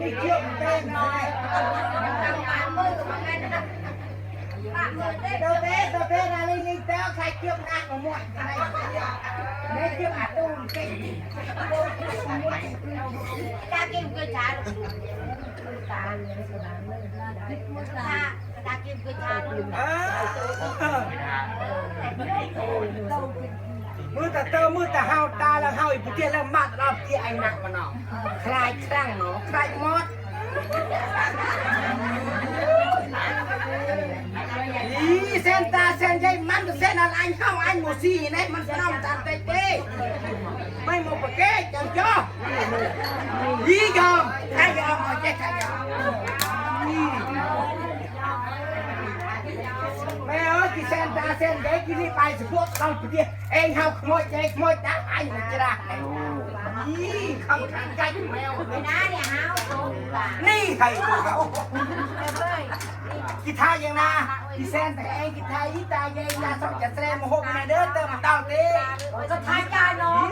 thì triệu tên rồi. Đâu bé đâu bé là linh linh tao khai triệu đang có muộn này. Bé triệu à tu cái. Ta kêu cái trả được ta ta kêu cái ờ. trả được มือแต่เตอมือแต่เฮาตาแล้วเฮาอีปุเจแล้วมัดรอบที่ไอ้หนักมันเนาะคลายคลั่งเนาะคลายมดอีเส้นตาเส้นใจมันเส้นอะไรเข้าอันมูซี่ไหนมันสนองตาเตเป้ไม่หมดปะเก้จังจ้อยี่ยอมใครยอมเอาใจใครยอม นตาเส้นเด็กที่ไปสพวกเราเดียเองเฮาขโมยเจขโมยตาไอ้มันจะระกไหนนี่เขันกันแมวไม่นะเนี่ยเฮาโนี่ใครเขากีทายังนะกีเส้นแต่เองกีทายตาเยงยาสองจะแสดงโหกนเด้อเติมเต้าเต้จะทายการน้อง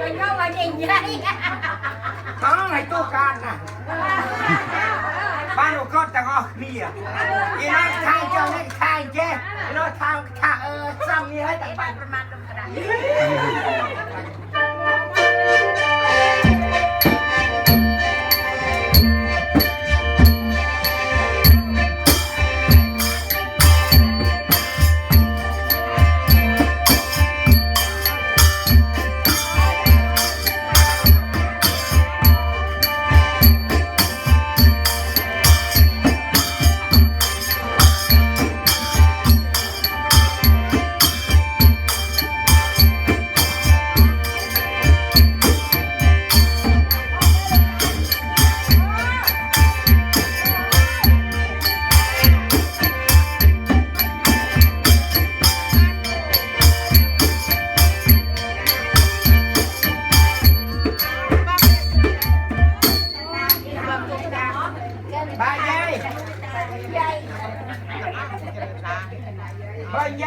มันก็วันเองยัยท้องให้ตู้การนะบ้านอุก็ดแต่กเคลียร์กีนักทายเจ้าเนี่ย แค่เราทางค่เออซ้ำนี้ให้แต่ปันประมาณตรงกระดาษ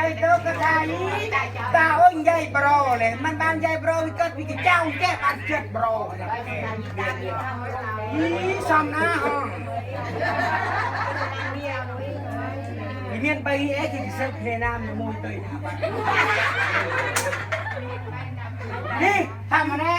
យាយទៅក៏ថាយីតាអូននិយាយប្រូលេមិនបាននិយាយប្រូវាកើតពីកញ្ចៅចេះបានចិត្តប្រូយីសំណាហងពីមាន3អីគេសើគ្នាណាមួយទៅនេះថាម៉ណែ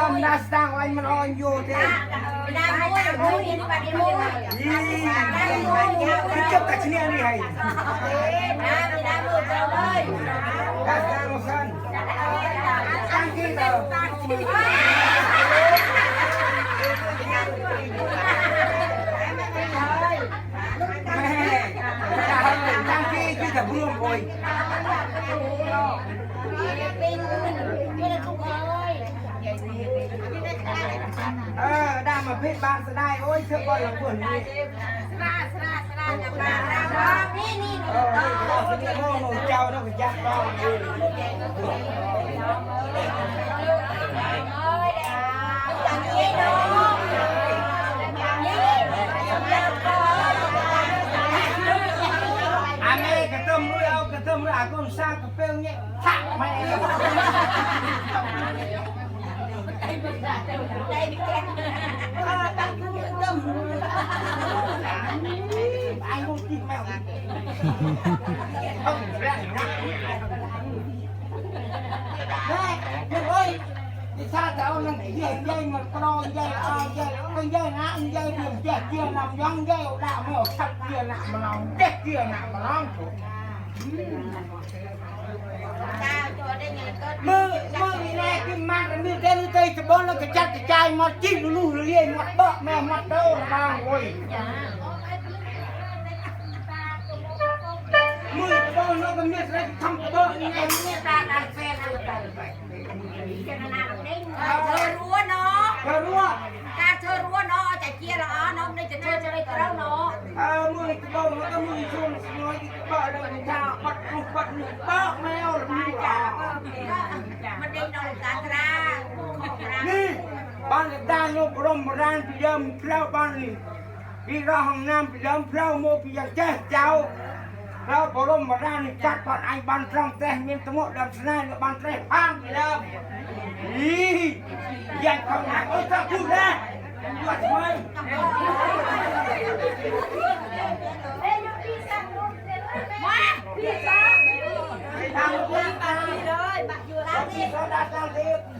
From last time when man on you then. Cái chấp tại chính em đi hay. Last time was son. Thank you though. Cái thằng buông rồi. Cái là không có. เออดามาเพชรบางสะได้โอ้ยเชื่อบ่อนหลังฝนนี่สลาสลาสลาอย่าปล้ดาวนี่นี่โออนี่โน่โอ้ยเจ้าโน่ยักษ์ก็เอออันนี้กระตุ้มรู้เอากระตุ้มรู้อากุ้งสร้างกระเปี้ยงเนี่ยทักไม่ ai không chịu mèo không ra được ơi thì sao tao nó dây dây mà pro dây to dây con dây nó ăn đường chết kia làm giòn dây đạo mèo sập kia làm mà lòng chết kia làm mà lòng บ้านแล้กระจัดกระจายมาจิ้งลูกเรียมาเบ้แม่หมดเด้อราวังโว้ยมือกระเบ้าน้องมันเนี่ยอะไรทำกระเบ้ายังไงเนี่ยตาตาแฟนเอา้ปเธอรู้เนาะเธอรู้การเธอรู้เนาะจะเกียร์ละอ๋อน้องนี่จะเธอจะไปกระเด้าเนาะเออมือกระเบ้าแล้วก็มือชุ่มน้อยกระเบ้าแล้วมันจะปัดลูกปัดหนึ่งเบ้าแมวหรือมันจ้ามันได้นอนกาตรา กรมร้านพี่เดิมเพลาบ้านนี่พี่รอห้องน้ำพี่เดิมเพลาโมพี่ยังแจ้เจ้าเพลาบรมร้านนี่จัดปัดไอ้บ้านตรองแต่มีตะโมดำสนายบ้านเตะพังพี่เดิมนี่ยังเข้าหนักเอ้ยถ้าพูดนะว่าทำไมมาพี่สาวทำเพื่อนตาเลยบักอยู่ร้านที่นี้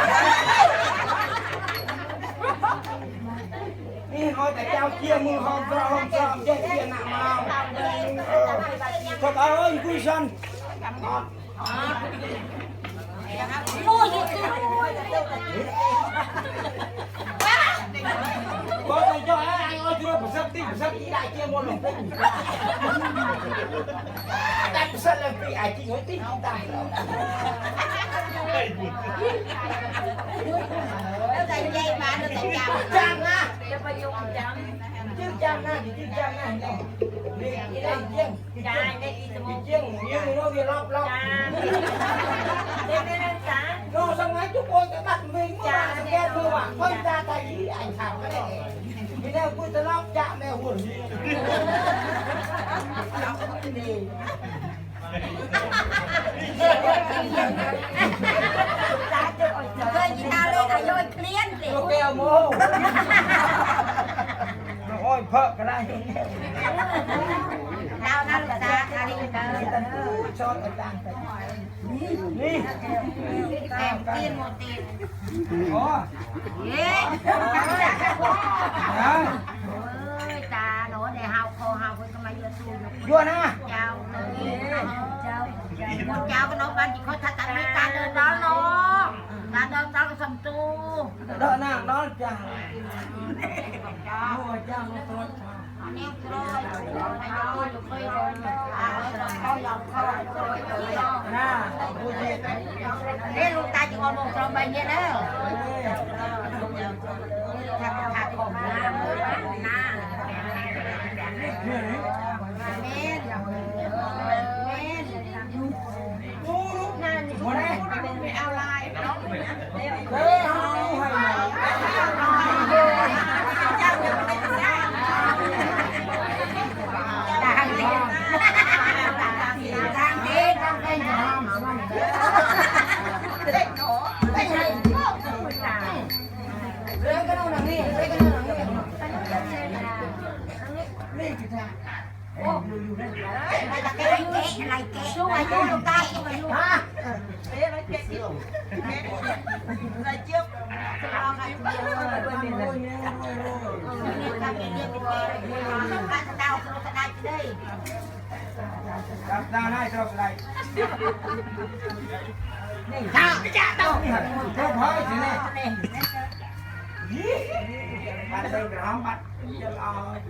ឲ្យតែចៅជាមើលហមស្រហមស្រចេះជាណាមកគាត់អើយអង្គុយសិនអត់មួយយូរទៅបងទៅចុះអើអញអើជួយប្រសិទ្ធទីប្រសិទ្ធទីដាក់ជាមុនលំពេញតែប្រសិទ្ធលំពេញអាចជួយទីតាមទៅតែនិយាយបានទៅតែចាំចាំ បើយកចាំជឿចាំណាស់ជឿចាំណាស់នេះនេះជាងចានេះអ៊ីសមជាងយើងនោះវាឡប់ឡប់ចានេះនេះចានោះសម័យជួបអូនទៅបាត់មីងចាសម្រាប់ធ្វើអាខ្ញុំតាតាយីអញខាំហ្នឹងពីនេះគួយទៅឡប់ចាក់មែហួរនេះ nó ôi phợ cái này ดาวนั่นแหละจ้าอันนี้เดิน cho người ta đi แต้มตีนหมดตีน Ồ, เย้ đấy, เอ้ยตาหนูได้เฮาคอเฮาเพิ่นก็มาเยอะสู้อยู่ vua nè เจ้าเลยเจ้าเจ้าก็น้องบ้านที่เขาทัดตัดมีการเดินร้อนเนาะการเดินร้อนก็สมตู đợi nàng đó chàng mua chàng nó tốt อันนี้กล้วยกล้วยกล้วยกล้วยอ่าเขายอมเขา กล้วยกล้วย nè mua gì เอ้ลูกตาจะงอนมองตรงไปเนี่ยเด้อทำทำของน้ำเลยน้า เมนเมน mua mua đây ไม่เอาลายเนาะ thế không hay ทางเดินทางเดินทางเดินทางเดินเด็กหนูไม่ใช่ lấy cái đâu là nghe lấy cái đâu là nghe đi thì thà อะไรแกะช่วยช่วยตาช่วยลูกเอ๊ะอะไรแกะเกี่ยวอะไรเจียวจะเอาใครเจียวรับได้ได้ครับไรนี่จ้าจ้าต้องนี่ฮะต้องพอสิเนี่ย Pak. Iya, Pak.